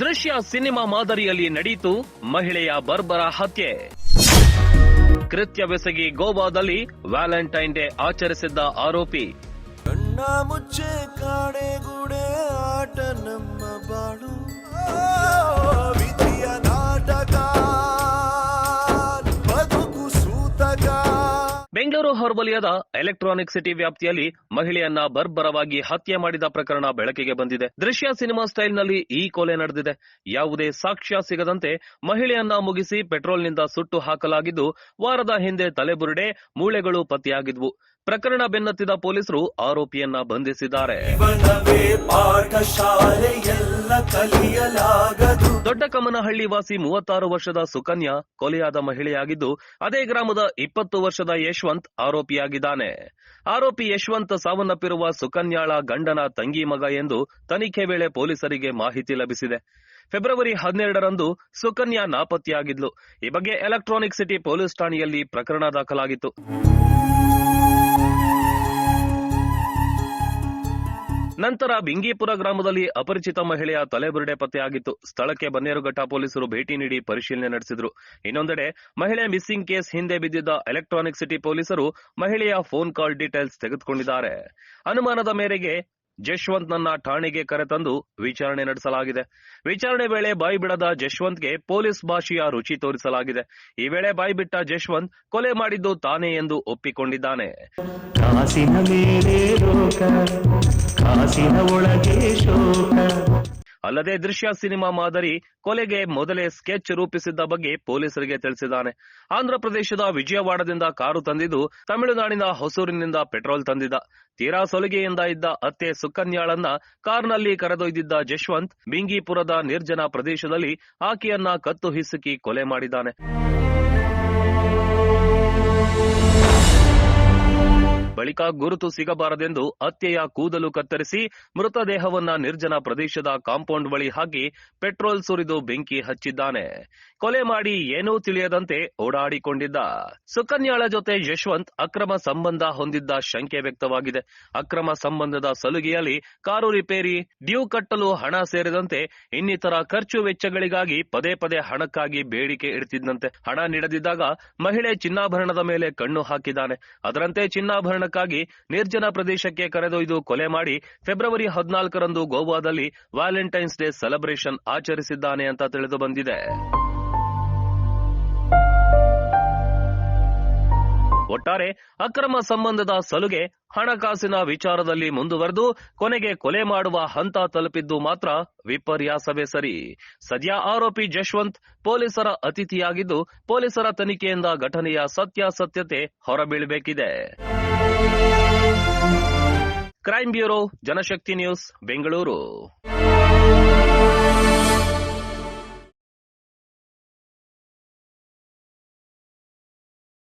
ದೃಶ್ಯ ಸಿನಿಮಾ ಮಾದರಿಯಲ್ಲಿ ನಡೆಯಿತು ಮಹಿಳೆಯ ಬರ್ಬರ ಹತ್ಯೆ. ಕೃತ್ಯವೆಸಗಿ ಗೋವಾದಲ್ಲಿ ವ್ಯಾಲೆಂಟೈನ್ ಡೇ ಆಚರಿಸಿದ್ದ ಆರೋಪಿ. ಮುಚ್ಚೆ ಆಟ ಬೆಂಗಳೂರು ಹೊರವಲಯದ ಎಲೆಕ್ಟ್ರಾನಿಕ್ ಸಿಟಿ ವ್ಯಾಪ್ತಿಯಲ್ಲಿ ಮಹಿಳೆಯನ್ನ ಬರ್ಬರವಾಗಿ ಹತ್ಯೆ ಮಾಡಿದ ಪ್ರಕರಣ ಬೆಳಕಿಗೆ ಬಂದಿದೆ. ದೃಶ್ಯ ಸಿನಿಮಾ ಸ್ಟೈಲ್ನಲ್ಲಿ ಈ ಕೊಲೆ ನಡೆದಿದೆ. ಯಾವುದೇ ಸಾಕ್ಷ್ಯ ಸಿಗದಂತೆ ಮಹಿಳೆಯನ್ನ ಮುಗಿಸಿ ಪೆಟ್ರೋಲ್ನಿಂದ ಸುಟ್ಟು ಹಾಕಲಾಗಿದ್ದು, ವಾರದ ಹಿಂದೆ ತಲೆಬುರುಡೆ, ಮೂಳೆಗಳು ಪತ್ತೆಯಾಗಿದ್ವು. ಪ್ರಕರಣ ಬೆನ್ನತ್ತಿದ ಪೊಲೀಸರು ಆರೋಪಿಯನ್ನ ಬಂಧಿಸಿದ್ದಾರೆ. ಎಲ್ಲ ಕಲಿಯಲಾಗದು. ದೊಡ್ಡ ಕಮನಹಳ್ಳಿ ವಾಸಿ ಮೂವತ್ತಾರು ವರ್ಷದ ಸುಕನ್ಯಾ ಕೊಲೆಯಾದ ಮಹಿಳೆಯಾಗಿದ್ದು, ಅದೇ ಗ್ರಾಮದ ಇಪ್ಪತ್ತು ವರ್ಷದ ಯಶವಂತ್ ಆರೋಪಿಯಾಗಿದ್ದಾನೆ. ಆರೋಪಿ ಯಶವಂತ್ ಸಾವನ್ನಪ್ಪಿರುವ ಸುಕನ್ಯಾಳ ಗಂಡನ ತಂಗಿ ಮಗ ಎಂದು ತನಿಖೆ ವೇಳೆ ಪೊಲೀಸರಿಗೆ ಮಾಹಿತಿ ಲಭಿಸಿದೆ. ಫೆಬ್ರವರಿ ಹನ್ನೆರಡರಂದು ಸುಕನ್ಯಾ ನಾಪತ್ತೆಯಾಗಿದ್ಲು. ಈ ಬಗ್ಗೆ ಎಲೆಕ್ಟ್ರಾನಿಕ್ ಸಿಟಿ ಪೊಲೀಸ್ ಠಾಣೆಯಲ್ಲಿ ಪ್ರಕರಣ ದಾಖಲಾಗಿತ್ತು. ನಂತರ ಬಿಂಗೀಪುರ ಗ್ರಾಮದಲ್ಲಿ ಅಪರಿಚಿತ ಮಹಿಳೆಯ ತಲೆಬುರುಡೆ ಪತ್ತೆಯಾಗಿತ್ತು. ಸ್ಥಳಕ್ಕೆ ಬನ್ನೇರುಘಟ್ಟ ಪೊಲೀಸರು ಭೇಟಿ ನೀಡಿ ಪರಿಶೀಲನೆ ನಡೆಸಿದ್ರು. ಇನ್ನೊಂದೆಡೆ ಮಹಿಳೆ ಮಿಸ್ಸಿಂಗ್ ಕೇಸ್ ಹಿಂದೆ ಬಿದ್ದಿದ್ದ ಎಲೆಕ್ಟ್ರಾನಿಕ್ ಸಿಟಿ ಪೊಲೀಸರು ಮಹಿಳೆಯ ಫೋನ್ ಕಾಲ್ ಡೀಟೇಲ್ಸ್ ತೆಗೆದುಕೊಂಡಿದ್ದಾರೆ. ಅನುಮಾನದ ಮೇರೆಗೆ ಜಶ್ವಂತ್ ನನ್ನ ಠಾಣೆಗೆ ಕರೆತಂದು ವಿಚಾರಣೆ ನಡೆಸಲಾಗಿದೆ. ವಿಚಾರಣೆ ವೇಳೆ ಬಾಯಿ ಬಿಡದ ಜಶ್ವಂತ್ಗೆ ಪೊಲೀಸ್ ಭಾಷೆಯ ರುಚಿ ತೋರಿಸಲಾಗಿದೆ. ಈ ವೇಳೆ ಬಾಯಿ ಬಿಟ್ಟ ಜಶ್ವಂತ್ ಕೊಲೆ ಮಾಡಿದ್ದು ತಾನೇ ಎಂದು ಒಪ್ಪಿಕೊಂಡಿದ್ದಾನೆ. ಒಳಗೆ ಶೋಕ. ಅಲ್ಲದೆ ದೃಶ್ಯ ಸಿನಿಮಾ ಮಾದರಿ ಕೊಲೆಗೆ ಮೊದಲೇ ಸ್ಕೆಚ್ ರೂಪಿಸಿದ್ದ ಬಗ್ಗೆ ಪೊಲೀಸರಿಗೆ ತಿಳಿಸಿದ್ದಾನೆ. ಆಂಧ್ರ ಪ್ರದೇಶದ ವಿಜಯವಾಡದಿಂದ ಕಾರು ತಂದಿದ್ದು ತಮಿಳುನಾಡಿನ ಹೊಸೂರಿನಿಂದ ಪೆಟ್ರೋಲ್ ತಂದಿದ್ದ. ತೀರಾ ಸೊಲಿಗೆಯಿಂದ ಇದ್ದ ಅತ್ತೆ ಸುಕನ್ಯಾಳನ್ನ ಕಾರ್ನಲ್ಲಿ ಕರೆದೊಯ್ದಿದ್ದ ಜಶ್ವಂತ್ ಬಿಂಗಿಪುರದ ನಿರ್ಜನ ಪ್ರದೇಶದಲ್ಲಿ ಆಕೆಯನ್ನ ಕತ್ತು ಹಿಸುಕಿ ಕೊಲೆ ಮಾಡಿದ್ದಾನೆ. ಬಳಿಕ ಗುರುತು ಸಿಗಬಾರದೆಂದು ಅತ್ತೆಯ ಕೂದಲು ಕತ್ತರಿಸಿ ಮೃತದೇಹವನ್ನ ನಿರ್ಜನ ಪ್ರದೇಶದ ಕಾಂಪೌಂಡ್ ಬಳಿ ಹಾಕಿ ಪೆಟ್ರೋಲ್ ಸುರಿದು ಬೆಂಕಿ ಹಚ್ಚಿದ್ದಾನೆ. ಕೊಲೆ ಮಾಡಿ ಏನೂ ತಿಳಿಯದಂತೆ ಓಡಾಡಿಕೊಂಡಿದ್ದ. ಸುಕನ್ಯಾಳ ಜೊತೆ ಯಶವಂತ್ ಅಕ್ರಮ ಸಂಬಂಧ ಹೊಂದಿದ್ದ ಶಂಕೆ ವ್ಯಕ್ತವಾಗಿದೆ. ಅಕ್ರಮ ಸಂಬಂಧದ ಸಲುಗೆಯಲ್ಲಿ ಕಾರು ರಿಪೇರಿ, ಡ್ಯೂ ಕಟ್ಟಲು ಹಣ ಸೇರಿದಂತೆ ಇನ್ನಿತರ ಖರ್ಚು ವೆಚ್ಚಗಳಿಗಾಗಿ ಪದೇ ಪದೇ ಹಣಕ್ಕಾಗಿ ಬೇಡಿಕೆ ಇಡ್ತಿದ್ದಂತೆ. ಹಣ ನೀಡದಿದ್ದಾಗ ಮಹಿಳೆ ಚಿನ್ನಾಭರಣದ ಮೇಲೆ ಕಣ್ಣು ಹಾಕಿದ್ದಾನೆ. ಅದರಂತೆ ಚಿನ್ನಾಭರಣಕ್ಕಾಗಿ ನಿರ್ಜನ ಪ್ರದೇಶಕ್ಕೆ ಕರೆದೊಯ್ದು ಕೊಲೆ ಮಾಡಿ ಫೆಬ್ರವರಿ ಹದಿನಾಲ್ಕರಂದು ಗೋವಾದಲ್ಲಿ ವ್ಯಾಲೆಂಟೈನ್ಸ್ ಡೇ ಸೆಲೆಬ್ರೇಷನ್ ಆಚರಿಸಿದ್ದಾನೆ ಅಂತ ತಿಳಿದು ಬಂದಿದೆ. ಒಟ್ಟಾರೆ ಅಕ್ರಮ ಸಂಬಂಧದ ಸಲುಗೆ ಹಣಕಾಸಿನ ವಿಚಾರದಲ್ಲಿ ಮುಂದುವರೆದು ಕೊನೆಗೆ ಕೊಲೆ ಮಾಡುವ ಹಂತ ತಲುಪಿದ್ದು ಮಾತ್ರ ವಿಪರ್ಯಾಸವೇ ಸರಿ. ಸದ್ಯ ಆರೋಪಿ ಜಶ್ವಂತ್ ಪೊಲೀಸರ ಅತಿಥಿಯಾಗಿದ್ದು ಪೊಲೀಸರ ತನಿಖೆಯಿಂದ ಘಟನೆಯ ಸತ್ಯಾಸತ್ಯತೆ ಹೊರಬೀಳಬೇಕಿದೆ. Crime bureau, Janashakti news, Bengaluru.